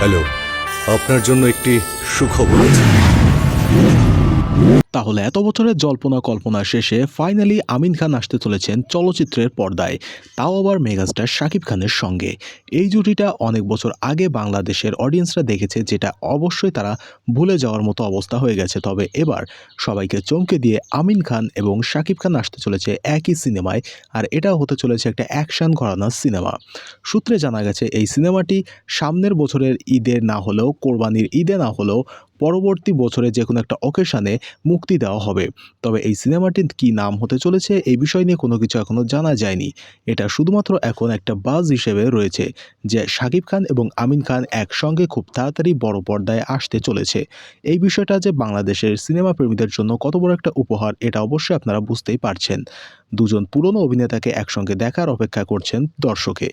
Hello আপনার জন্য একটি সুখবর আছে। তাহলে এত বছরের জল্পনা কল্পনা শেষে ফাইনালি আমিন খান আসতে চলেছেন চলচ্চিত্রের পর্দায়। তাও আবার মেগাস্টার শাকিব খানের সঙ্গে। এই জুটিটা অনেক বছর আগে বাংলাদেশের অডিয়েন্সরা দেখেছে, যেটা অবশ্যই তারা ভুলে যাওয়ার মতো অবস্থা হয়ে গেছে। তবে এবার সবাইকে চমকে দিয়ে আমিন খান এবং শাকিব খান আসতে চলেছে একই সিনেমায়, আর এটা হতে চলেছে একটা অ্যাকশন ঘরানার সিনেমা। সূত্রে জানা গেছে, এই সিনেমাটি সামনের বছরের ঈদে না হলেও, কোরবানির ঈদে না হলেও পরবর্তী বছরে যে কোনো একটা অকেশানে মুক্তি দেওয়া হবে। তবে এই সিনেমাটির কী নাম হতে চলেছে এই বিষয় নিয়ে কোনো কিছু এখনও জানা যায়নি। এটা শুধুমাত্র এখন একটা বাজ হিসেবে রয়েছে যে শাকিব খান এবং আমিন খান একসঙ্গে খুব তাড়াতাড়ি বড় পর্দায় আসতে চলেছে। এই বিষয়টা যে বাংলাদেশের সিনেমা প্রেমীদের জন্য কত বড় একটা উপহার, এটা অবশ্যই আপনারা বুঝতেই পারছেন। দুজন পুরনো অভিনেতাকে একসঙ্গে দেখার অপেক্ষা করছেন দর্শকে।